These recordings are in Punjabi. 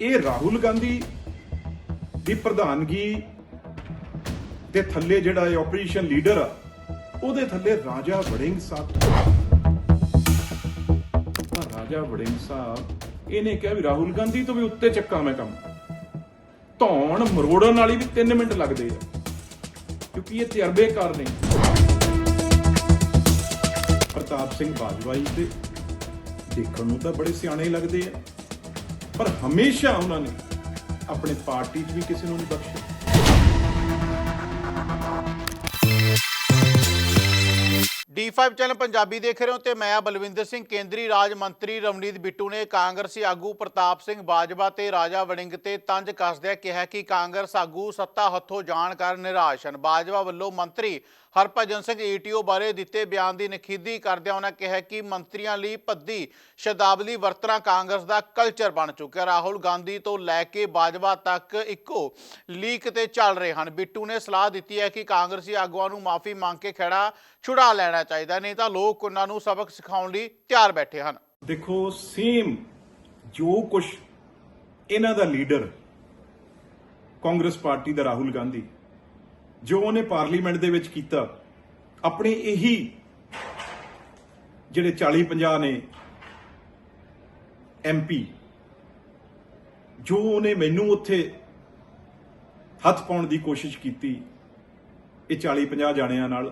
ਇਹ ਰਾਹੁਲ ਗਾਂਧੀ ਦੀ ਪ੍ਰਧਾਨਗੀ ਦੇ ਥੱਲੇ ਜਿਹੜਾ ਇਹ ਆਪਰੇਸ਼ਨ ਲੀਡਰ ਆ, ਉਹਦੇ ਥੱਲੇ ਰਾਜਾ ਵੜਿੰਗ ਸਾਹਿਬ। ਰਾਜਾ ਵੜਿੰਗ ਸਾਹਿਬ, ਇਹਨੇ ਕਿਹਾ ਵੀ ਰਾਹੁਲ ਗਾਂਧੀ ਤੋਂ ਵੀ ਉੱਤੇ ਚੱਕਾ ਮੈਂ ਕੰਮ। ਧੌਣ ਮਰੋੜਨ ਵਾਲੀ ਵੀ 3 ਮਿੰਟ ਲੱਗਦੇ ਆ, ਕਿਉਂਕਿ ਇਹ ਤਜਰਬੇਕਾਰ ਨੇ। ਪ੍ਰਤਾਪ ਸਿੰਘ ਬਾਜਵਾ ਜੀ ਤੇ ਦੇਖਣ ਨੂੰ ਤਾਂ ਬੜੇ ਸਿਆਣੇ ਲੱਗਦੇ ਆ। ਪਰ ਹਮੇਸ਼ਾ ਉਹਨਾਂ ਨੇ ਆਪਣੇ ਪਾਰਟੀ 'ਚ ਵੀ ਕਿਸੇ ਨੂੰ ਨਹੀਂ ਬਖਸ਼ਿਆ। D5 ਚੈਨਲ ਪੰਜਾਬੀ ਦੇਖ ਰਹੇ ਹੋ ਤੇ ਮੈਂ ਬਲਵਿੰਦਰ ਸਿੰਘ। ਕੇਂਦਰੀ ਰਾਜ ਮੰਤਰੀ ਰਵਨੀਤ ਬਿੱਟੂ ਨੇ ਕਾਂਗਰਸੀ ਆਗੂ ਪ੍ਰਤਾਪ ਸਿੰਘ ਬਾਜਵਾ ਤੇ ਰਾਜਾ ਵੜਿੰਗ ਤੇ ਤੰਜ ਕੱਸਦਿਆਂ ਕਿਹਾ ਕਿ ਕਾਂਗਰਸ ਆਗੂ ਸੱਤਾ ਹੱਥੋਂ ਜਾਣ ਕਾਰਨ ਨਿਰਾਸ਼ ਹਨ। ਬਾਜਵਾ ਵੱਲੋਂ ਮੰਤਰੀ ਹਰਭਜਨ ਸਿੰਘ ਈਟੀਓ ਬਾਰੇ ਦਿੱਤੇ ਬਿਆਨ ਦੀ ਨਖੇਦੀ ਕਰਦਿਆਂ ਉਹਨਾਂ ਕਿਹਾ ਕਿ ਮੰਤਰੀਆਂ ਲਈ ਭੱਦੀ ਸ਼ਬਦਾਵਲੀ ਵਰਤਣਾ ਕਾਂਗਰਸ ਦਾ ਕਲਚਰ ਬਣ ਚੁੱਕਿਆ। ਰਾਹੁਲ ਗਾਂਧੀ ਤੋਂ ਲੈ ਕੇ ਬਾਜਵਾ ਤੱਕ ਇੱਕੋ ਲੀਕ ਤੇ ਚੱਲ ਰਹੇ ਹਨ। ਬਿੱਟੂ ਨੇ ਸਲਾਹ ਦਿੱਤੀ ਹੈ ਕਿ ਕਾਂਗਰਸੀ ਆਗੂਆਂ ਨੂੰ ਮਾਫੀ ਮੰਗ ਕੇ ਖੜਾ ਛੁਡਾ ਲੈਣਾ ਚਾਹੀਦਾ ਨਹੀਂ ਤਾਂ ਲੋਕ ਉਹਨਾਂ ਨੂੰ ਸਬਕ ਸਿਖਾਉਣ ਲਈ ਤਿਆਰ ਬੈਠੇ ਹਨ। ਦੇਖੋ ਸੇਮ ਜੋ ਕੁਝ ਇਹਨਾਂ ਦਾ ਲੀਡਰ ਕਾਂਗਰਸ ਪਾਰਟੀ ਦਾ ਰਾਹੁਲ ਗਾਂਧੀ ਜੋ ਉਹਨੇ ਪਾਰਲੀਮੈਂਟ ਦੇ ਵਿੱਚ ਕੀਤਾ, ਆਪਣੇ ਇਹੀ ਜਿਹੜੇ 40 50 ਨੇ ਐਮਪੀ ਜੋ ਉਹਨੇ ਮੈਨੂੰ ਉੱਥੇ ਹੱਥ ਪਾਉਣ ਦੀ ਕੋਸ਼ਿਸ਼ ਕੀਤੀ, ਇਹ 40 50 ਜਾਣਿਆਂ ਨਾਲ,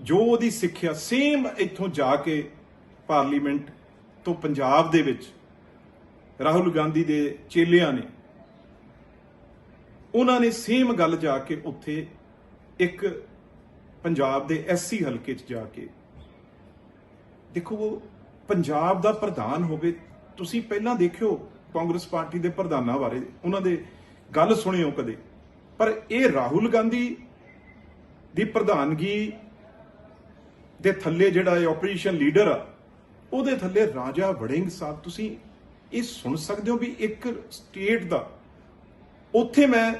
ਜੋ ਉਹਦੀ ਸਿੱਖਿਆ ਸੇਮ ਇੱਥੋਂ ਜਾ ਕੇ ਪਾਰਲੀਮੈਂਟ ਤੋਂ ਪੰਜਾਬ ਦੇ ਵਿੱਚ ਰਾਹੁਲ ਗਾਂਧੀ ਦੇ ਚੇਲਿਆਂ ਨੇ ਉਹਨਾਂ ਨੇ ਸੇਮ ਗੱਲ ਜਾ ਕੇ ਉੱਥੇ ਇੱਕ ਪੰਜਾਬ ਦੇ ਐਸਸੀ ਹਲਕੇ 'ਚ ਜਾ ਕੇ, ਦੇਖੋ ਉਹ ਪੰਜਾਬ ਦਾ ਪ੍ਰਧਾਨ ਹੋਵੇ, ਤੁਸੀਂ ਪਹਿਲਾਂ ਦੇਖਿਓ ਕਾਂਗਰਸ ਪਾਰਟੀ ਦੇ ਪ੍ਰਧਾਨਾਂ ਬਾਰੇ, ਉਹਨਾਂ ਦੇ ਗੱਲ ਸੁਣਿਓ ਕਦੇ। ਪਰ ਇਹ ਰਾਹੁਲ ਗਾਂਧੀ ਦੀ ਪ੍ਰਧਾਨਗੀ ਦੇ ਥੱਲੇ ਜਿਹੜਾ ਇਹ ਆਪਰੇਸ਼ਨ ਲੀਡਰ ਆ, ਉਹਦੇ ਥੱਲੇ ਰਾਜਾ ਵੜਿੰਗ ਸਾਹਿਬ, ਤੁਸੀਂ ਇਹ ਸੁਣ ਸਕਦੇ ਹੋ ਵੀ ਇੱਕ ਸਟੇਟ ਦਾ ਉੱਥੇ ਮੈਂ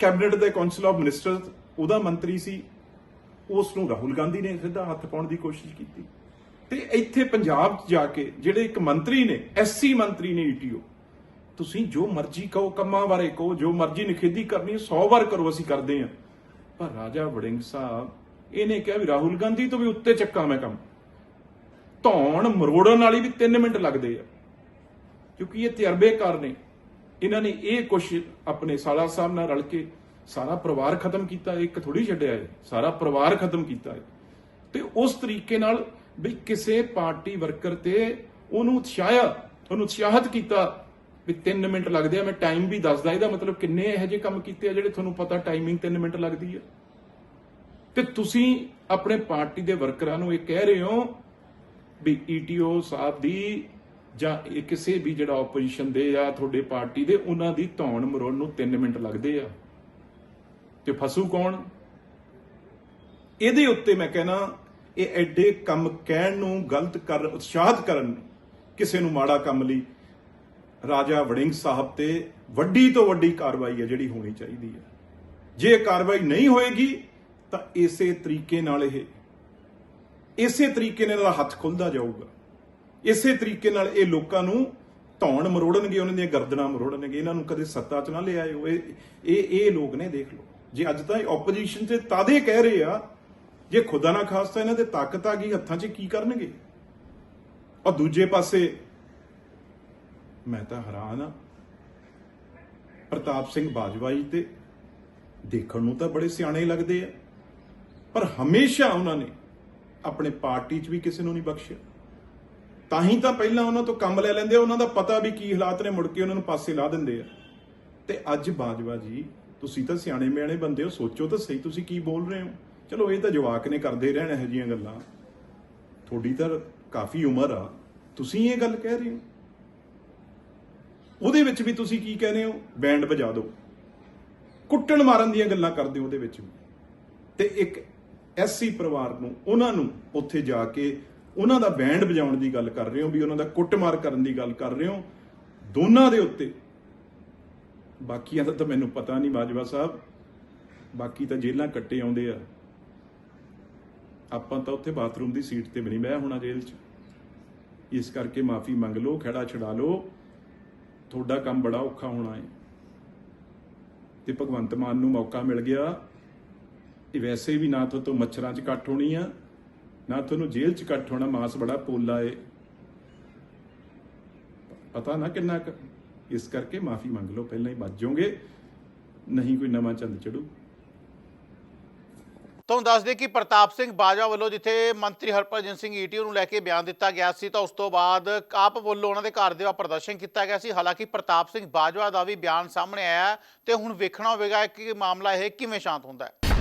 ਕੈਬਨਿਟ ਦੇ ਕਾਉਂਸਲ ਆਫ ਮਿਨਿਸਟਰ ਉਹਦਾ ਮੰਤਰੀ ਸੀ ਉਸ ਨੂੰ ਰਾਹੁਲ ਗਾਂਧੀ ਨੇ ਸਿੱਧਾ ਹੱਥ ਪਾਉਣ ਦੀ ਕੋਸ਼ਿਸ਼ ਕੀਤੀ। ਤੇ ਇੱਥੇ ਪੰਜਾਬ 'ਚ ਜਾ ਕੇ ਜਿਹੜੇ ਇੱਕ ਮੰਤਰੀ ਨੇ ਐਸਸੀ ਮੰਤਰੀ ਨੇ ਈਟੀਓ ਤੁਸੀਂ ਜੋ ਮਰਜ਼ੀ ਕਹੋ, ਕੰਮਾਂ ਬਾਰੇ ਕਹੋ, ਜੋ ਮਰਜ਼ੀ ਨਿਖੇਧੀ ਕਰਨੀ 100 ਵਾਰ ਕਰੋ ਅਸੀਂ ਕਰਦੇ ਹਾਂ। ਪਰ ਰਾਜਾ ਵੜਿੰਗ ਸਾਹਿਬ, ਇਹਨੇ ਕਿਹਾ ਵੀ ਰਾਹੁਲ ਗਾਂਧੀ ਤੋਂ ਵੀ ਉੱਤੇ ਚੱਕਾ ਮੈਂ ਕੰਮ। ਧੌਣ ਮਰੋੜਨ ਵਾਲੀ ਵੀ 3 ਮਿੰਟ ਲੱਗਦੇ ਆ, ਕਿਉਂਕਿ ਇਹ ਤਜਰਬੇਕਾਰ ਨੇ। ਇਹਨਾਂ ਨੇ ਇਹ ਕੁਛ ਆਪਣੇ ਸਾਲਾ ਸਾਹਿਬ ਨਾਲ ਰਲ ਕੇ ਸਾਰਾ ਪਰਿਵਾਰ ਖਤਮ ਕੀਤਾ ਇੱਕ ਥੋੜੀ ਛੱਡਿਆ ਹੈ ਸਾਰਾ ਪਰਿਵਾਰ ਖਤਮ ਕੀਤਾ ਹੈ ਤੇ ਉਸ ਤਰੀਕੇ ਨਾਲ ਵੀ ਕਿਸੇ ਪਾਰਟੀ ਵਰਕਰ ਤੇ ਉਹਨੂੰ ਉਤਸ਼ਾਹਿਆ, ਉਹਨੂੰ ਉਤਸ਼ਾਹਿਤ ਕੀਤਾ ਵੀ 3 ਮਿੰਟ ਲੱਗਦੇ ਆ, ਮੈਂ ਟਾਈਮ ਵੀ ਦੱਸਦਾ, ਇਹਦਾ ਮਤਲਬ ਕਿੰਨੇ ਇਹੋ ਜਿਹੇ ਕੰਮ ਕੀਤੇ ਆ ਜਿਹੜੇ ਤੁਹਾਨੂੰ ਪਤਾ ਟਾਈਮਿੰਗ 3 ਮਿੰਟ ਲੱਗਦੀ ਆ। ਤੇ ਤੁਸੀਂ ਆਪਣੇ ਪਾਰਟੀ ਦੇ ਵਰਕਰਾਂ ਨੂੰ ਇਹ ਕਹਿ ਰਹੇ ਹੋ ਵੀ ਈਟੀਓ ਸਾਹਿਬ ਦੀ ਜਾਂ ਇਹ ਕਿਸੇ ਵੀ ਜਿਹੜਾ ਆਪੋਜੀਸ਼ਨ ਦੇ ਜਾਂ ਤੁਹਾਡੇ ਪਾਰਟੀ ਦੇ, ਉਹਨਾਂ ਦੀ ਧੌਣ ਮਰੋੜ ਨੂੰ 3 ਮਿੰਟ ਲੱਗਦੇ ਆ। ਤੇ ਫਸੂ ਕੌਣ? ਇਹਦੇ ਉੱਤੇ ਮੈਂ ਕਹਿਣਾ, ਇਹ ਐਡੇ ਕੰਮ ਕਹਿਣ ਨੂੰ, ਗਲਤ ਕਰ, ਉਤਸ਼ਾਹਤ ਕਰਨ ਕਿਸੇ ਨੂੰ ਮਾੜਾ ਕੰਮ ਲਈ, ਰਾਜਾ ਵੜਿੰਗ ਸਾਹਿਬ ਤੇ ਵੱਡੀ ਤੋਂ ਵੱਡੀ ਕਾਰਵਾਈ ਹੈ ਜਿਹੜੀ ਹੋਣੀ ਚਾਹੀਦੀ ਹੈ। ਜੇ ਇਹ ਕਾਰਵਾਈ ਨਹੀਂ ਹੋਏਗੀ, ਤਾਂ ਇਸੇ ਤਰੀਕੇ ਨਾਲ ਇਹ, ਇਸੇ ਤਰੀਕੇ ਨਾਲ ਹੱਥ ਖੁੱਲਦਾ ਜਾਊਗਾ। ਇਸੇ ਤਰੀਕੇ ਨਾਲ ਇਹ ਲੋਕਾਂ ਨੂੰ ਧੌਣ ਮਰੋੜਨਗੇ, ਉਹਨਾਂ ਦੀਆਂ ਗਰਦਨਾਂ ਮਰੋੜਨਗੇ, ਇਹਨਾਂ ਨੂੰ ਕਦੇ ਸੱਤਾ 'ਚ ਨਾ ਲੈ ਆਇਓ। ਇਹ ਇਹ ਇਹ ਲੋਕ ਨੇ, ਦੇਖ ਲਓ। ਜੇ ਅੱਜ ਤਾਂ ਇਹ ਆਪੋਜੀਸ਼ਨ 'ਚ ਤਾਦੇ ਕਹਿ ਰਹੇ ਆ, ਜੇ ਖੁਦਾ ਨਾ ਖਾਸਤਾ ਇਹਨਾਂ ਦੇ ਤਾਕਤ ਆ ਗਈ, ਹੱਥਾਂ 'ਚ ਕੀ ਕਰਨਗੇ? ਔਰ ਦੂਜੇ ਪਾਸੇ ਮੈਂ ਤਾਂ ਹੈਰਾਨ ਆ। ਪ੍ਰਤਾਪ ਸਿੰਘ ਬਾਜਵਾ ਜੀ ਤੇ ਦੇਖਣ ਨੂੰ ਤਾਂ ਬੜੇ ਸਿਆਣੇ ਲੱਗਦੇ ਆ, ਪਰ ਹਮੇਸ਼ਾ ਉਹਨਾਂ ਨੇ ਆਪਣੇ ਪਾਰਟੀ 'ਚ ਵੀ ਕਿਸੇ ਨੂੰ ਨਹੀਂ ਬਖਸ਼ਿਆ। ਤਾਂ ਹੀ ਤਾਂ ਪਹਿਲਾਂ ਉਹਨਾਂ ਤੋਂ ਕੰਮ ਲੈ ਲੈਂਦੇ ਉਹਨਾਂ ਦਾ ਪਤਾ ਵੀ ਕੀ ਹਾਲਾਤ ਨੇ, ਮੁੜ ਕੇ ਉਹਨਾਂ ਨੂੰ ਪਾਸੇ ਲਾ ਦਿੰਦੇ ਆ। ਤੇ ਅੱਜ ਬਾਜਵਾ ਜੀ, ਤੁਸੀਂ ਤਾਂ ਸਿਆਣੇ ਮਿਆਣੇ ਬੰਦੇ ਹੋ, ਸੋਚੋ ਤਾਂ ਸਹੀ ਤੁਸੀਂ ਕੀ ਬੋਲ ਰਹੇ ਹੋ। ਚਲੋ, ਇਹ ਤਾਂ ਜਵਾਕ ਨੇ ਕਰਦੇ ਰਹਿਣ ਇਹੋ ਜਿਹੀਆਂ ਗੱਲਾਂ। ਤੁਹਾਡੀ ਤਾਂ ਕਾਫੀ ਉਮਰ ਆ। ਤੁਸੀਂ ਇਹ ਗੱਲ ਕਹਿ ਰਹੇ ਹੋ। ਉਹਦੇ ਵਿੱਚ ਵੀ ਤੁਸੀਂ ਕੀ ਕਹਿੰਦੇ ਹੋ? ਬੈਂਡ ਵਜਾ ਦਿਓ। ਕੁੱਟਣ ਮਾਰਨ ਦੀਆਂ ਗੱਲਾਂ ਕਰਦੇ ਹੋ ਉਹਦੇ ਵਿੱਚ ਵੀ। ਤੇ ਇੱਕ ਐਸਸੀ ਪਰਿਵਾਰ ਨੂੰ, ਉਹਨਾਂ ਨੂੰ ਉੱਥੇ ਜਾ ਕੇ ਉਹਨਾਂ ਦਾ ਬੈਂਡ ਵਜਾਉਣ ਦੀ ਗੱਲ ਕਰ ਰਹੇ ਹੋ, ਵੀ ਉਹਨਾਂ ਦਾ ਕੁੱਟਮਾਰ ਕਰਨ ਦੀ ਗੱਲ ਕਰ ਰਹੇ ਹੋ, ਦੋਨਾਂ ਦੇ ਉੱਤੇ। ਬਾਕੀਆਂ ਦਾ ਤਾਂ ਮੈਨੂੰ ਪਤਾ ਨਹੀਂ, ਬਾਜਵਾ ਸਾਹਿਬ। ਬਾਕੀ ਤਾਂ ਜੇਲਾਂ ਕੱਟੇ ਆਉਂਦੇ ਆ। ਆਪਾਂ ਤਾਂ ਉੱਥੇ ਬਾਥਰੂਮ ਦੀ ਸੀਟ ਤੇ ਵੀ ਨਹੀਂ ਬਹਿ ਹੋਣਾ ਜੇਲ੍ਹ 'ਚ। ਇਸ ਕਰਕੇ ਮਾਫੀ ਮੰਗ ਲਓ ਖੜਾ ਛਡਾ ਲਓ। ਤੁਹਾਡਾ ਕੰਮ ਬੜਾ ਔਖਾ ਹੋਣਾ ਹੈ। ਤੇ ਭਗਵੰਤ ਮਾਨ ਨੂੰ ਮੌਕਾ ਮਿਲ ਗਿਆ। ਇਹ ਵੈਸੇ ਵੀ ਨਾ ਤੋਂ ਮੱਛਰਾਂ 'ਚ ਕੱਟ ਹੋਣੀ ਆ। ਨਾ ਤੁਹਾਨੂੰ ਜੇਲ੍ਹ 'ਚ ਕੱਟ ਹੋਣਾ, ਮਾਸ ਬੜਾ ਪੋਲਾ ਏ। ਪਤਾ ਨਾ ਕਿੰਨਾ ਕੁ। ਇਸ ਕਰਕੇ ਮਾਫੀ ਮੰਗ ਲਓ, ਪਹਿਲਾਂ ਹੀ ਬਚ ਜਾਓਗੇ, ਨਹੀਂ ਕੋਈ ਨਵਾਂ ਚੰਦ ਚੜੂ। ਤੁਹਾਨੂੰ ਦੱਸ ਦੇ ਕਿ ਪ੍ਰਤਾਪ ਸਿੰਘ ਬਾਜਵਾ ਵੱਲੋਂ ਜਿੱਥੇ ਮੰਤਰੀ ਹਰਭਜਨ ਸਿੰਘ ਈਟੀਓ ਨੂੰ ਲੈ ਕੇ ਬਿਆਨ ਦਿੱਤਾ ਗਿਆ ਸੀ, ਤਾਂ ਉਸ ਤੋਂ ਬਾਅਦ ਆਪ ਵੱਲੋਂ ਉਹਨਾਂ ਦੇ ਘਰ ਦੇ ਬਾਹਰ ਪ੍ਰਦਰਸ਼ਨ ਕੀਤਾ ਗਿਆ ਸੀ। ਹਾਲਾਂਕਿ ਪ੍ਰਤਾਪ ਸਿੰਘ ਬਾਜਵਾ ਦਾ ਵੀ ਬਿਆਨ ਸਾਹਮਣੇ ਆਇਆ ਹੈ ਤੇ ਹੁਣ ਵੇਖਣਾ ਹੋਵੇਗਾ ਕਿ ਮਾਮਲਾ ਇਹ ਕਿਵੇਂ ਸ਼ਾਂਤ ਹੁੰਦਾ ਹੈ।